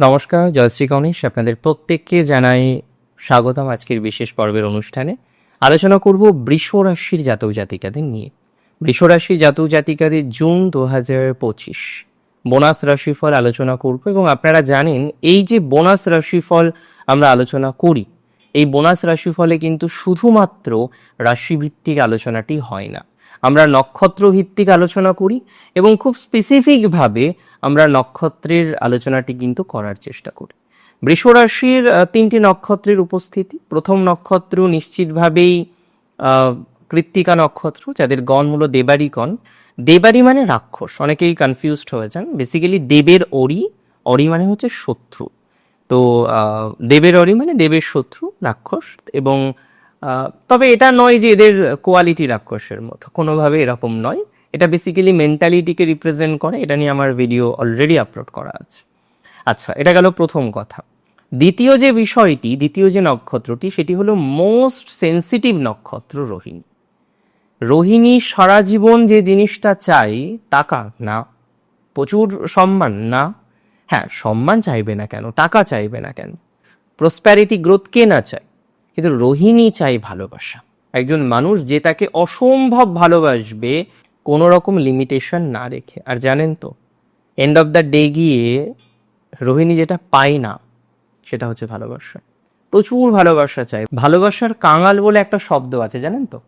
নমস্কার জয়শ্রী গণেশ আপনাদের প্রত্যেককে জানাই স্বাগতম আজকের বিশেষ পর্বের অনুষ্ঠানে। আলোচনা করব বৃষ রাশির জাতক জাতিকাদের নিয়ে। বৃষ রাশির জাতক জাতিকাদের জুন দু হাজার পঁচিশ। বোনাস রাশিফল আলোচনা করব এবং আপনারা জানেন, এই যে বোনাস রাশিফল আমরা আলোচনা করি, এই বোনাস রাশিফলে কিন্তু শুধুমাত্র রাশিভিত্তিক আলোচনাটি হয় না। আমরা নক্ষত্র ভিত্তিক আলোচনা করি এবং খুব স্পেসিফিকভাবে আমরা নক্ষত্রের আলোচনাটি কিন্তু করার চেষ্টা করি। বৃষ রাশির তিনটি নক্ষত্রের উপস্থিতি। প্রথম নক্ষত্র নিশ্চিতভাবেই কৃত্তিকা নক্ষত্র, যাদের গণ হলো দেবারি গণ। দেবারি মানে রাক্ষস, অনেকেই কনফিউজড হয়ে যান। বেসিক্যালি দেবের অরি অরি মানে হচ্ছে শত্রু। তো দেবের অরি মানে দেবের শত্রু, রাক্ষস এবং তবে এটা নয় যে এদের কোয়ালিটি রাক্ষসের মতো। কোনোভাবে এরকম নয়। এটা বেসিক্যালি মেন্টালিটিকে রিপ্রেজেন্ট করে। এটা নিয়ে আমার ভিডিও অলরেডি আপলোড করা আছে। আচ্ছা এটা গেল প্রথম কথা। দ্বিতীয় যে বিষয়টি, দ্বিতীয় যে নক্ষত্রটি, সেটি হলো মোস্ট সেন্সিটিভ নক্ষত্র রোহিণী। রোহিণী সারা জীবন যে জিনিসটা চাই টাকা না। প্রচুর সম্মান না। হ্যাঁ সম্মান চাইবে না কেন? টাকা চাইবে না কেন? প্রসপ্যারিটি গ্রোথ কে না চায়? কিন্তু রোহিণী চাই ভালোবাসা। একজন মানুষ যে তাকে অসম্ভব ভালোবাসবে, কোনো রকম লিমিটেশন না রেখে। আর জানেন তো এন্ড অফ দ্য ডে গিয়ে রোহিণী যেটা পায় না, সেটা হচ্ছে ভালোবাসা। প্রচুর ভালোবাসা চাই ভালোবাসার কাঙাল বলে একটা শব্দ আছে, জানেন তো?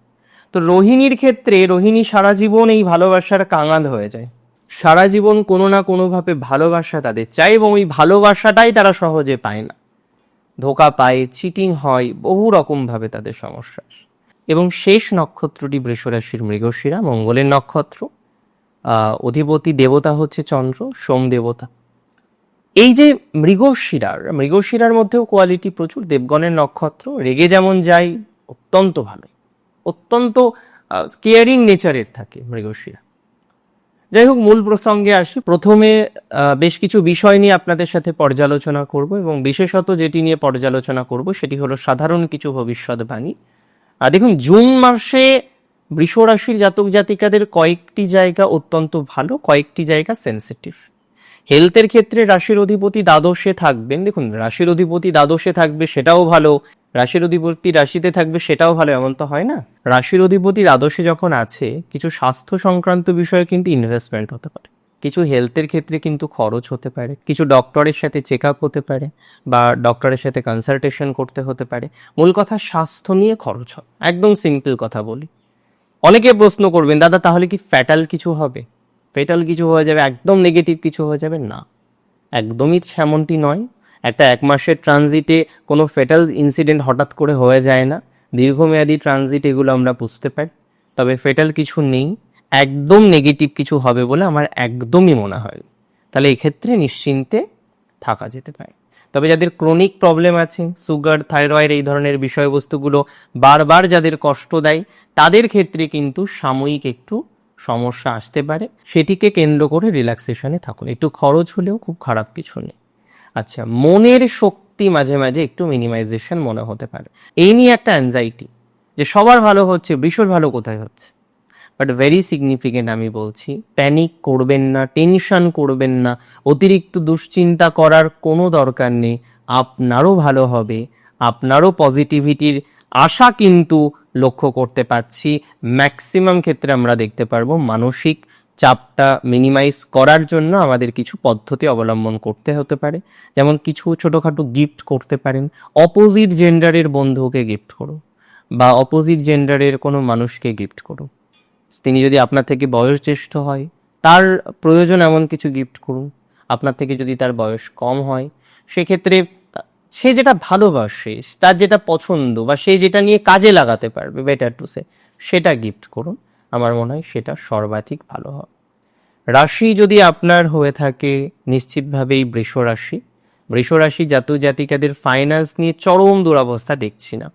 তো রোহিণীর ক্ষেত্রে রোহিণী সারা জীবন এই ভালোবাসার কাঙাল হয়ে যায়। সারা জীবন কোনো না কোনোভাবে ভালোবাসা তাদের চাই এবং ওই ভালোবাসাটাই তারা সহজে পায় না। ধোকা পায় চিটিং হয়, বহু রকমভাবে তাদের সমস্যা। এবং শেষ নক্ষত্রটি বৃষরাশির মৃগশিরা, মঙ্গলের নক্ষত্র। অধিপতি দেবতা হচ্ছে চন্দ্র, সোম দেবতা। এই যে মৃগশিরার মৃগশিরার মধ্যেও কোয়ালিটি প্রচুর, দেবগণের নক্ষত্র, রেগে যেমন যায়, অত্যন্ত ভালো অত্যন্ত কেয়ারিং নেচারের থাকে মৃগশিরা। যাই হোক, মূল প্রসঙ্গে আসি। প্রথমে বেশ কিছু বিষয় নিয়ে আপনাদের সাথে পর্যালোচনা করব এবং বিশেষত যেটি নিয়ে পর্যালোচনা করব সেটি হলো সাধারণ কিছু ভবিষ্যৎবাণী। আর দেখুন, জুন মাসে বৃষ রাশির জাতক জাতিকাদের কয়েকটি জায়গা অত্যন্ত ভালো, কয়েকটি জায়গা সেন্সিটিভ হেলথের ক্ষেত্রে রাশির অধিপতি দ্বাদশে থাকবেন। দেখুন, রাশির অধিপতি দ্বাদশে থাকবে সেটাও ভালো। রাশির অধিপতি রাশিতে থাকবে সেটাও ভালো, এমন তো হয় না। রাশির অধিপতির দ্বাদশে যখন আছে, কিছু স্বাস্থ্য সংক্রান্ত বিষয়ে কিন্তু ইনভেস্টমেন্ট হতে পারে। কিছু হেলথের ক্ষেত্রে কিন্তু খরচ হতে পারে। কিছু ডক্টরের সাথে চেক আপ হতে পারে বা ডক্টরের সাথে কনসালটেশন করতে হতে পারে। মূল কথা স্বাস্থ্য নিয়ে খরচ হয়। একদম সিম্পল কথা বলি। অনেকে প্রশ্ন করবেন, দাদা, তাহলে কি ফ্যাটাল কিছু হবে? ফেটাল কিছু হয়ে যাবে, একদম নেগেটিভ কিছু হয়ে যাবে? না। একদমই সেমনটি নয়। একটা এক মাসের ট্রানজিটে কোনো ফেটাল ইনসিডেন্ট হঠাৎ করে হয়ে যায় না। দীর্ঘমেয়াদী ট্রানজিট এগুলো আমরা বুঝতে পারি। তবে ফেটাল কিছু নেই। একদম নেগেটিভ কিছু হবে বলে আমার একদমই মনে হয়। তাহলে এক্ষেত্রে নিশ্চিন্তে থাকা যেতে পারে। তবে যাদের ক্রনিক প্রবলেম আছে সুগার থাইরয়েড এই ধরনের বিষয়বস্তুগুলো বারবার যাদের কষ্ট দেয়, তাদের ক্ষেত্রে কিন্তু সাময়িক একটু সমস্যা আসতে পারে। সেটিকে কেন্দ্র করে রিল্যাক্সেশনে থাকুন। একটু খরচ হলেও খুব খারাপ কিছু নেই। আচ্ছা মনের শক্তি মাঝে মাঝে একটু মিনিমাইজেশন মনে হতে পারে। এই নিয়ে একটা অ্যাংজাইটি যে সবার ভালো হচ্ছে বৃষর ভালো কোথায় হচ্ছে? বাট ভেরি সিগনিফিকেন্ট আমি বলছি প্যানিক করবেন না টেনশন করবেন না, অতিরিক্ত দুশ্চিন্তা করার কোনো দরকার নেই, আপনারও ভালো হবে, আপনারও পজিটিভিটির আশা কিন্তু লক্ষ্য করতে পারছি। ম্যাক্সিমাম ক্ষেত্রে আমরা দেখতে পারব মানসিক চাপটা মিনিমাইজ করার জন্য আমাদের কিছু পদ্ধতি অবলম্বন করতে হতে পারে। যেমন কিছু ছোটোখাটো গিফট করতে পারেন। অপোজিট জেন্ডারের বন্ধুকে গিফট করুন বা অপোজিট জেন্ডারের কোনো মানুষকে গিফট করুন। তিনি যদি আপনার থেকে বয়স জ্যেষ্ঠ হয়, তার প্রয়োজন এমন কিছু গিফট করুন। আপনার থেকে যদি তার বয়স কম হয়, সেক্ষেত্রে সে যেটা ভালোবাসে, তার যেটা পছন্দ বা সে যেটা নিয়ে কাজে লাগাতে পারবে বেটার টু সে সেটা গিফট করুন। আমার মনে হয় সেটা সর্বাধিক ভালো হবে। রাশি যদি আপনার হয়ে থাকে, নিশ্চিতভাবেই বৃষ রাশি। বৃষ রাশি জাতু জাতিকাদের ফাইন্যান্স নিয়ে চরম দুরবস্থা দেখছি না।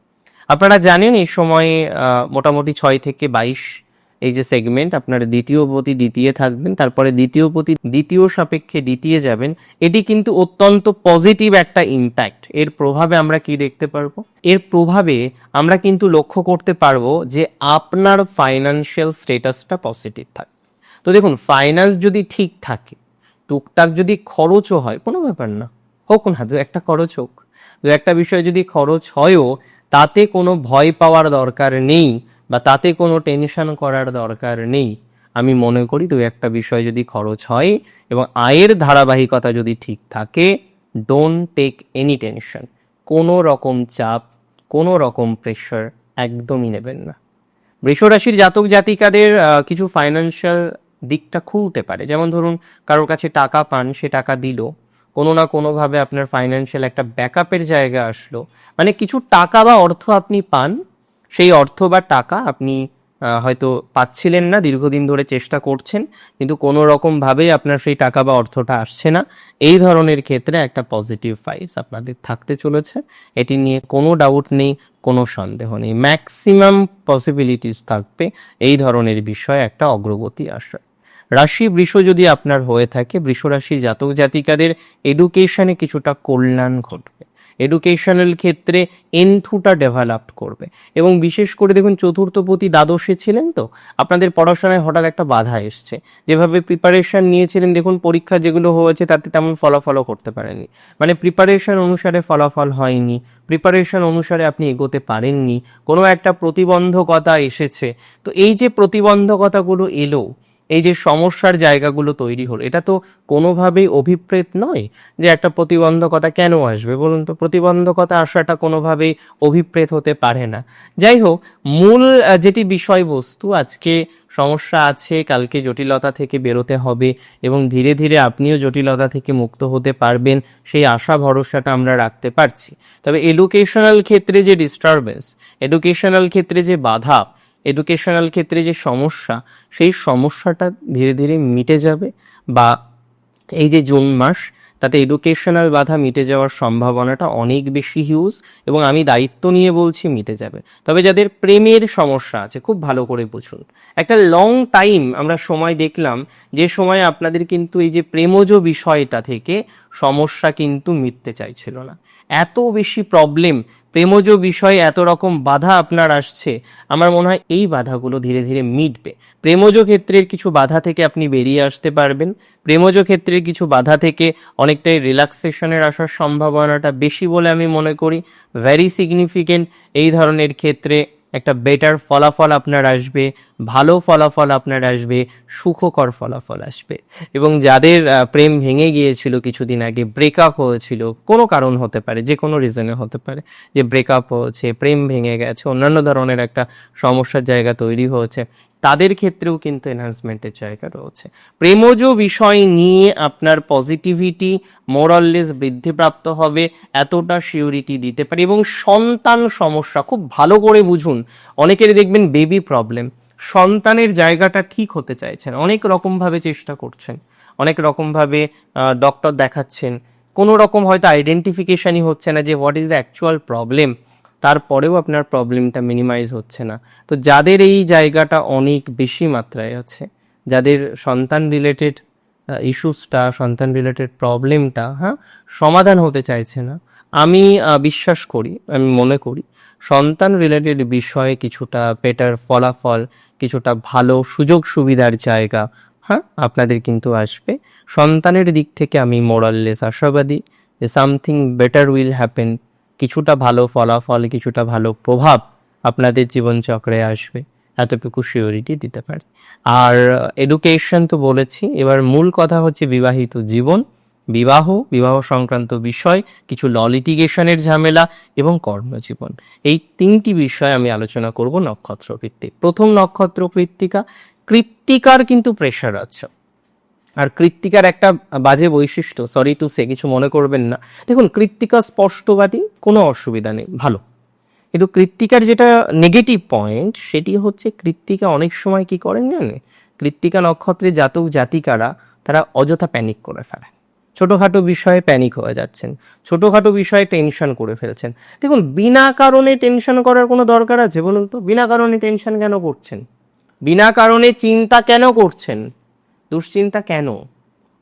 আপনারা জানেন এই সময়ে মোটামুটি ছয় থেকে বাইশ এই যে সেগমেন্ট আপনার দ্বিতীয় পতি দ্বিতীয় থাকবেন, তারপরে দ্বিতীয় পতি দ্বিতীয় সাপেক্ষে দ্বিতীয় যাবেন, এটি কিন্তু অত্যন্ত পজিটিভ একটা ইম্প্যাক্ট এর প্রভাবে আমরা কি দেখতে পারব? এর প্রভাবে আমরা কিন্তু লক্ষ্য করতে পারব যে আপনার ফাইন্যান্সিয়াল স্টেটাসটা পজিটিভ থাকে। তো দেখুন ফাইন্যান্স যদি ঠিক থাকে, টুকটাক যদি খরচও হয়, কোনো ব্যাপার না, হোক না, দু একটা খরচ হোক, দু একটা বিষয় যদি খরচ হয়ও, তাতে কোনো ভয় পাওয়ার দরকার নেই বা তাতে কোনো টেনশন করার দরকার নেই। আমি মনে করি দু একটা বিষয় যদি খরচ হয় এবং আয়ের ধারাবাহিকতা যদি ঠিক থাকে ডোন্ট টেক এনি টেনশন কোনো রকম চাপ, কোনো রকম প্রেশার একদমই নেবেন না। বৃষরাশির জাতক জাতিকাদের কিছু ফাইন্যান্সিয়াল দিকটা খুলতে পারে। যেমন ধরুন, কারোর কাছে টাকা পান, সে টাকা দিল। কোনো না কোনোভাবে আপনার ফাইন্যান্সিয়াল একটা ব্যাকআপের জায়গা আসলো। মানে কিছু টাকা বা অর্থ আপনি পান সেই অর্থ বা টাকা আপনি হয়তো পাচ্ছিলেন না, দীর্ঘদিন ধরে চেষ্টা করছেন, কিন্তু কোনো রকমভাবেই আপনার সেই টাকা বা অর্থটা আসছে না। এই ধরনের ক্ষেত্রে একটা পজিটিভ ভাইবস আপনাদের থাকতে চলেছে। এটি নিয়ে কোনো ডাউট নেই, কোনো সন্দেহ নেই। ম্যাক্সিমাম পসিবিলিটিস থাকবে এই ধরনের বিষয়ে একটা অগ্রগতি আসা রাশি, বৃষ যদি আপনার হয়ে থাকে বৃষ রাশির জাতক জাতিকাদের এডুকেশনে কিছুটা কল্যাণ ঘটবে। এডুকেশনাল ক্ষেত্রে এনথুটা ডেভেলপ করবে। এবং বিশেষ করে দেখুন, চতুর্থপতি দ্বাদশে ছিলেন তো, আপনাদের পড়াশোনায় হঠাৎ একটা বাধা এসছে। যেভাবে প্রিপারেশন নিয়েছিলেন, দেখুন, পরীক্ষা যেগুলো হয়েছে, তাতে তেমন ফলাফলও করতে পারেননি। মানে প্রিপারেশন অনুসারে ফলাফল হয়নি প্রিপারেশন অনুসারে আপনি এগোতে পারেননি, কোনো একটা প্রতিবন্ধকতা এসেছে। তো এই যে প্রতিবন্ধকতাগুলো এলো এই যে সমস্যার জায়গাগুলো তৈরি হলো, এটা তো কোনোভাবেই অভিপ্রেত নয় যে একটা প্রতিবন্ধকতা কেন আসবে? বলুন তো, প্রতিবন্ধকতা আসাটা কোনোভাবেই অভিপ্রেত হতে পারে না। যাই হোক, মূল যেটি বিষয়বস্তু, আজকে সমস্যা আছে, কালকে জটিলতা থেকে বেরোতে হবে এবং ধীরে ধীরে আপনিও জটিলতা থেকে মুক্ত হতে পারবেন, সেই আশা ভরসাটা আমরা রাখতে পারছি। তবে এডুকেশনাল ক্ষেত্রে যে ডিস্টারবেন্স এডুকেশনাল ক্ষেত্রে যে বাধা এডুকেশনাল ক্ষেত্রে যে সমস্যা, সেই সমস্যাটা ধীরে ধীরে মিটে যাবে বা এই যে জুন মাস, তাতে এডুকেশনাল বাধা মিটে যাওয়ার সম্ভাবনাটা অনেক বেশি হিউজ এবং আমি দায়িত্ব নিয়ে বলছি মিটে যাবে। তবে যাদের প্রেমের সমস্যা আছে, খুব ভালো করে বুঝুন। একটা লং টাইম আমরা সময় দেখলাম, যে সময় আপনাদের কিন্তু এই যে প্রেমজ বিষয়টা থেকে সমস্যা কিন্তু মিটতে চাইছিল না। এত বেশি প্রবলেম প্রেমজ বিষয়ে এত রকম বাধা আপনার আসছে, আমার মনে হয় এই বাধাগুলো ধীরে ধীরে মিটবে। প্রেমজ ক্ষেত্রের কিছু বাধা থেকে আপনি বেরিয়ে আসতে পারবেন। প্রেমজ ক্ষেত্রের কিছু বাধা থেকে অনেকটাই রিল্যাক্সেশনের আসার সম্ভাবনাটা বেশি বলে আমি মনে করি। ভ্যারি সিগনিফিকেন্ট এই ধরনের ক্ষেত্রে একটা বেটার ফলাফল আপনার আসবে, ভালো ফলাফল আপনার আসবে, সুখকর ফলাফল আসবে। এবং যাদের প্রেম ভেঙে গিয়েছিল কিছুদিন আগে ব্রেকআপ হয়েছিল, কোনো কারণ হতে পারে, যে কোনো রিজনে হতে পারে, যে ব্রেকআপ হয়েছে, প্রেম ভেঙে গেছে, অন্যান্য ধরনের একটা সমস্যার জায়গা তৈরি হয়েছে তাদের ক্ষেত্রেও কিন্তু এনহান্সমেন্টের জায়গা রয়েছে। প্রেমজ বিষয় নিয়ে আপনার পজিটিভিটি মোরাললেস বৃদ্ধিপ্রাপ্ত হবে, এতটা সিউরিটি দিতে পারে এবং সন্তান সমস্যা খুব ভালো করে বুঝুন। অনেকেরই দেখবেন বেবি প্রবলেম সন্তানের জায়গাটা ঠিক হতে চাইছেন, অনেক রকমভাবে চেষ্টা করছেন, অনেক রকমভাবে ডক্টর দেখাচ্ছেন, কোনো রকম হয়তো আইডেন্টিফিকেশনই হচ্ছে না যে what is the actual problem তারপরেও আপনার প্রবলেমটা মিনিমাইজ হচ্ছে না। তো যাদের এই জায়গাটা অনেক বেশি মাত্রায় আছে, যাদের সন্তান রিলেটেড ইস্যুসটা সন্তান রিলেটেড প্রবলেমটা হ্যাঁ সমাধান হতে চাইছে না। আমি বিশ্বাস করি, আমি মনে করি সন্তান রিলেটেড বিষয়ে কিছুটা বেটার ফলাফল, কিছুটা ভালো সুযোগ সুবিধার জায়গা হ্যাঁ আপনাদের কিন্তু আসবে। সন্তানের দিক থেকে আমি মোরাললেস আশাবাদী যে সামথিং বেটার উইল হ্যাপেন কিছুটা ভালো ফলাফল, কিছুটা ভালো প্রভাব আপনাদের জীবনচক্রে আসবে। এতটুকু সিওরিটি দিতে পারে। আর এডুকেশন তো বলেছি, এবার মূল কথা হচ্ছে বিবাহিত জীবন, বিবাহ বিবাহ সংক্রান্ত বিষয়, কিছু ল লিটিগেশনের ঝামেলা এবং কর্মজীবন। এই তিনটি বিষয় আমি আলোচনা করব নক্ষত্র ভিত্তিক প্রথম নক্ষত্র কৃত্তিকা কৃত্তিকার কিন্তু প্রেশার আছে। আর কৃত্তিকার একটা বাজে বৈশিষ্ট্য সরি টু সে কিছু মনে করবেন না। দেখুন, কৃত্তিকা স্পষ্টবাদী, কোনো অসুবিধা নেই, ভালো। কিন্তু কৃত্তিকার যেটা নেগেটিভ পয়েন্ট সেটি হচ্ছে কৃত্তিকা অনেক সময় কি করেন জানেন? কৃত্তিকা নক্ষত্রে জাতক জাতিকারা, তারা অযথা প্যানিক করে ফেলে ছোটোখাটো বিষয়ে প্যানিক হয়ে যাচ্ছেন, ছোটোখাটো বিষয়ে টেনশন করে ফেলছেন। দেখুন, বিনা কারণে টেনশন করার কোনো দরকার আছে বলুন তো? বিনা কারণে টেনশন কেন করছেন? বিনা কারণে চিন্তা কেন করছেন? দুশ্চিন্তা কেন?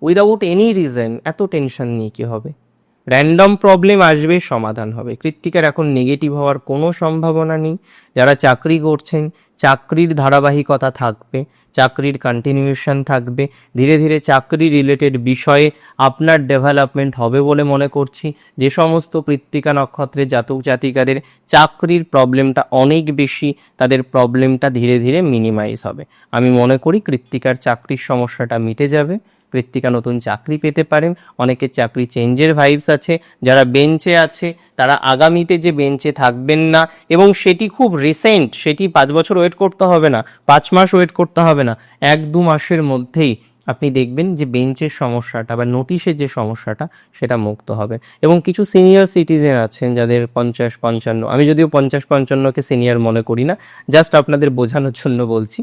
উইদাউট এনি রিজন এত টেনশন নিয়ে কী হবে? র্যান্ডম প্রবলেম আসবে, সমাধান হবে। কৃত্তিকার এখন নেগেটিভ হওয়ার কোনো সম্ভাবনা নেই। যারা চাকরি করছেন, চাকরির ধারাবাহিকতা থাকবে, চাকরির কন্টিনিউশন থাকবে। ধীরে ধীরে চাকরি রিলেটেড বিষয়ে আপনার ডেভেলপমেন্ট হবে বলে মনে করছি। যে সমস্ত কৃত্তিকা নক্ষত্রের জাতক জাতিকাদের চাকরির প্রবলেমটা অনেক বেশি, তাদের প্রবলেমটা ধীরে ধীরে মিনিমাইজ হবে। আমি মনে করি কৃত্তিকার চাকরির সমস্যাটা মিটে যাবে। কৃত্তিকা নতুন চাকরি পেতে পারেন। অনেকের চাকরি চেঞ্জের ভাইবস আছে। যারা বেঞ্চে আছে, তারা আগামীতে যে বেঞ্চে থাকবেন না। এবং সেটি খুব রিসেন্ট সেটি পাঁচ বছর ওয়েট করতে হবে না। পাঁচ মাস ওয়েট করতে হবে না। এক দু মাসের মধ্যেই আপনি দেখবেন যে বেঞ্চের সমস্যাটা বা নোটিশের যে সমস্যাটা, সেটা মুক্ত হবে। এবং কিছু সিনিয়র সিটিজেন আছেন যাদের পঞ্চাশ পঞ্চান্ন, আমি যদিও পঞ্চাশ পঞ্চান্নকে সিনিয়র মনে করি না জাস্ট আপনাদের বোঝানোর জন্য বলছি।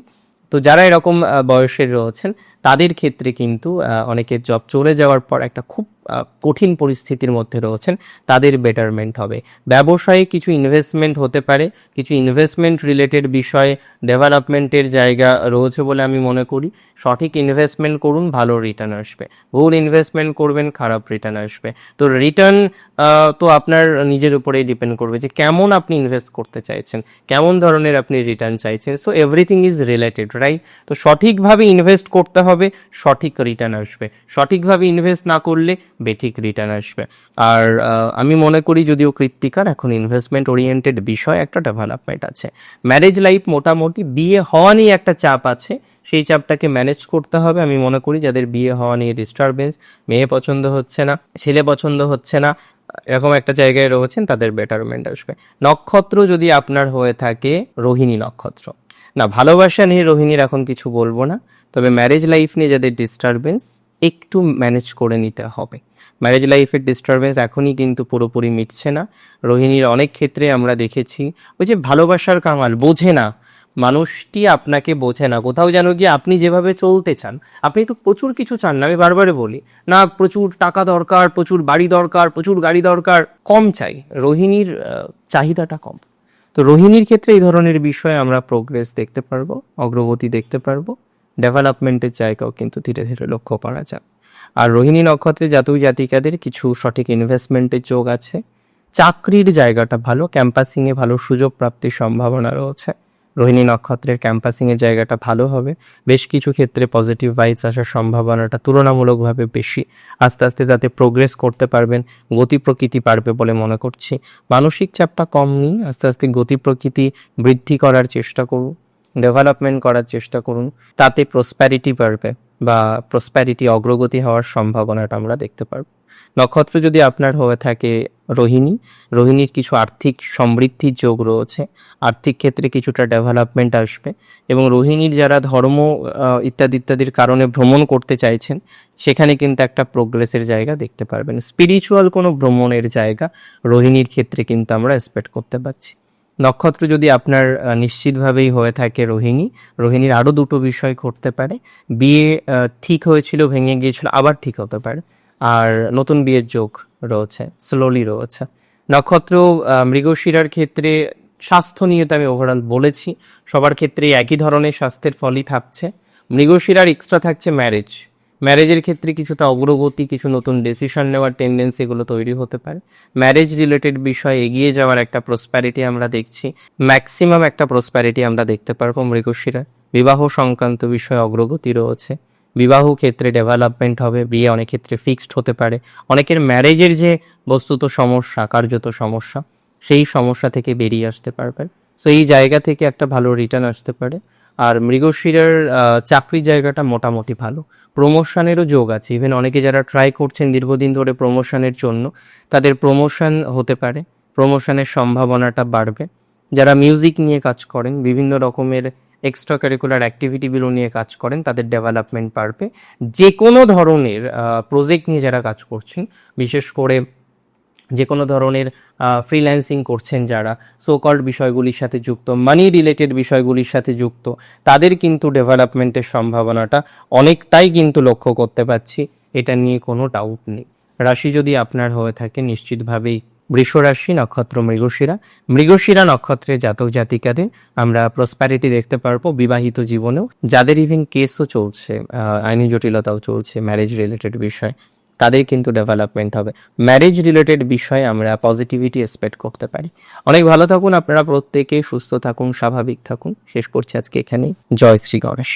তো যারা এরকম বয়সের রয়েছেন, তাদের ক্ষেত্রে কিন্তু অনেকের জব চলে যাওয়ার পর একটা খুব কঠিন পরিস্থিতির মধ্যে রয়েছেন, তাদের বেটারমেন্ট হবে। ব্যবসায়ে কিছু ইনভেস্টমেন্ট হতে পারে, কিছু ইনভেস্টমেন্ট রিলেটেড বিষয়ে ডেভেলপমেন্টের জায়গা রয়েছে বলে আমি মনে করি। সঠিক ইনভেস্টমেন্ট করুন, ভালো রিটার্ন আসবে। ভুল ইনভেস্টমেন্ট করবেন, খারাপ রিটার্ন আসবে। তো রিটার্ন তো আপনার নিজের উপরেই ডিপেন্ড করবে যে কেমন আপনি ইনভেস্ট করতে চাইছেন, কেমন ধরনের আপনি রিটার্ন চাইছেন। So everything is related right তো সঠিকভাবে ইনভেস্ট করতে হবে, সঠিক রিটার্ন আসবে। সঠিকভাবে ইনভেস্ট না করলে বেঠিক রিটার্ন আসবে। আর আমি মনে করি যদিও কৃত্তিকার, এখন ইনভেস্টমেন্ট ওরিয়েন্টেড বিষয় একটা ডেভেলপমেন্ট আছে। ম্যারেজ লাইফ মোটামুটি বিয়ে হওয়া নিয়ে একটা চাপ আছে। সেই চাপটাকে ম্যানেজ করতে হবে। আমি মনে করি যাদের বিয়ে হওয়া নিয়ে ডিস্টারবেন্স মেয়ে পছন্দ হচ্ছে না, ছেলে পছন্দ হচ্ছে না, এরকম একটা জায়গায় রয়েছেন, তাদের বেটারমেন্ট আসবে। নক্ষত্র যদি আপনার হয়ে থাকে, রোহিণী নক্ষত্র। না, ভালোবাসা নিয়ে রোহিণীর এখন কিছু বলব না। তবে ম্যারেজ লাইফ নিয়ে যাদের ডিস্টারবেন্স একটু ম্যানেজ করে নিতে হবে। ম্যারেজ লাইফের ডিস্টারবেন্স এখনই কিন্তু পুরোপুরি মিটছে না। রোহিণীর অনেক ক্ষেত্রে আমরা দেখেছি, ওই যে ভালোবাসার কামাল বোঝে না। মানুষটি আপনাকে বোঝে না। কোথাও যেন গিয়ে আপনি যেভাবে চলতে চান, আপনি তো প্রচুর কিছু চান না। আমি বারবারে বলি, না, প্রচুর টাকা দরকার, প্রচুর বাড়ি দরকার, প্রচুর গাড়ি দরকার, কম চাই। রোহিণীর চাহিদাটা কম। তো রোহিণীর ক্ষেত্রে এই ধরনের বিষয়ে আমরা প্রোগ্রেস দেখতে পারব, অগ্রগতি দেখতে পারব। ডেভেলপমেন্টের জায়গাও কিন্তু ধীরে ধীরে লক্ষ্য করা যায় আর রোহিণী নক্ষত্রে জাতক জাতিকাদের কিছু সঠিক ইনভেস্টমেন্টের যোগ আছে। চাকরির জায়গাটা ভালো ক্যাম্পাসিংয়ে ভালো সুযোগ প্রাপ্তির সম্ভাবনা রয়েছে। রোহিণী নক্ষত্রের ক্যাম্পাসিংয়ের জায়গাটা ভালো হবে। বেশ কিছু ক্ষেত্রে পজিটিভ ভাইবস আসার সম্ভাবনাটা তুলনামূলকভাবে বেশি। আস্তে আস্তে তাতে প্রোগ্রেস করতে পারবেন, গতি প্রকৃতি পারবে বলে মনে করছি। মানসিক চাপটা কম নিন আস্তে আস্তে গতি প্রকৃতি বৃদ্ধি করার চেষ্টা করুন ডেভেলপমেন্ট করার চেষ্টা করুন, তাতে প্রসপ্যারিটি বাড়বে বা প্রসপ্যারিটি অগ্রগতি হওয়ার সম্ভাবনাটা আমরা দেখতে পারব। নক্ষত্র যদি আপনার হয়ে থাকে রোহিণী, রোহিণীর কিছু আর্থিক সমৃদ্ধির যোগ রয়েছে, আর্থিক ক্ষেত্রে কিছুটা ডেভেলপমেন্ট আসবে এবং রোহিণীর যারা ধর্ম ইত্যাদি ইত্যাদির কারণে ভ্রমণ করতে চাইছেন, সেখানে কিন্তু একটা প্রোগ্রেসের জায়গা দেখতে পারবেন। স্পিরিচুয়াল কোনো ভ্রমণের জায়গা রোহিণীর ক্ষেত্রে কিন্তু আমরা এক্সপেক্ট করতে পারছি। নক্ষত্র যদি আপনার নিশ্চিতভাবেই হয়ে থাকে রোহিণী, রোহিণীর আরও দুটো বিষয় ঘটতে পারে। বিয়ে ঠিক হয়েছিল, ভেঙে গিয়েছিল, আবার ঠিক হতে পারে। আর নতুন বিয়ের যোগ রয়েছে স্লোলি রয়েছে। নক্ষত্র মৃগশিরার ক্ষেত্রে স্বাস্থ্য নিয়ে তো আমি ওভারঅল বলেছি, সবার ক্ষেত্রে একই ধরনের স্বাস্থ্যের ফলই থাকছে। মৃগশিরার এক্সট্রা থাকছে ম্যারেজ ম্যারেজের ক্ষেত্রে কিছুটা অগ্রগতি, কিছু নতুন ডিসিশন নেওয়ার টেন্ডেন্সি এগুলো তৈরি হতে পারে। ম্যারেজ রিলেটেড বিষয়ে এগিয়ে যাওয়ার একটা প্রসপ্যারিটি আমরা দেখছি। ম্যাক্সিমাম একটা প্রসপ্যারিটি আমরা দেখতে পারব মৃগশিরা বিবাহ সংক্রান্ত বিষয়ে অগ্রগতি রয়েছে। বিবাহ ক্ষেত্রে ডেভেলপমেন্ট হবে, বিয়ে অনেক ক্ষেত্রে ফিক্সড হতে পারে। অনেকের ম্যারেজের যে বস্তুত সমস্যা, কার্যত সমস্যা, সেই সমস্যা থেকে বেরিয়ে আসতে পারবেন। সো এই জায়গা থেকে একটা ভালো রিটার্ন আসতে পারে। আর মৃগশিরার আহ, চাকরির জায়গাটা মোটামুটি ভালো। প্রমোশনেরও যোগ আছে। ইভেন অনেকে যারা ট্রাই করছেন দীর্ঘদিন ধরে প্রমোশনের জন্য তাদের প্রমোশন হতে পারে। প্রমোশনের সম্ভাবনাটা বাড়বে। যারা মিউজিক নিয়ে কাজ করেন বিভিন্ন রকমের এক্সট্রা কারিকুলার অ্যাক্টিভিটিগুলো নিয়ে কাজ করেন তাদের ডেভেলপমেন্ট বাড়বে। যে কোনো ধরনের প্রজেক্ট নিয়ে যারা কাজ করছেন বিশেষ করে যে কোনো ধরনের ফ্রিল্যান্সিং করছেন যারা সোকল্ড বিষয়গুলির সাথে যুক্ত মানি রিলেটেড বিষয়গুলির সাথে যুক্ত, তাদের কিন্তু ডেভেলপমেন্টের সম্ভাবনাটা অনেকটাই কিন্তু লক্ষ্য করতে পারছি, এটা নিয়ে কোনো ডাউট নেই। রাশি যদি আপনার হয়ে থাকে, নিশ্চিতভাবেই বৃষরাশি নক্ষত্র মৃগশিরা মৃগশিরা নক্ষত্রের জাতক জাতিকাদের আমরা প্রসপ্যারিটি দেখতে পারব বিবাহিত জীবনেও, যাদের ইভেন কেসও চলছে আইনি জটিলতাও চলছে ম্যারেজ রিলেটেড বিষয় তাদের কিন্তু ডেভেলপমেন্ট হবে। ম্যারেজ রিলেটেড বিষয়ে আমরা পজিটিভিটি এক্সপেক্ট করতে পারি। অনেক ভালো থাকুন, আপনারা প্রত্যেকে সুস্থ থাকুন, স্বাভাবিক থাকুন। শেষ করছি আজকে এখানেই। জয় শ্রী গণেশ।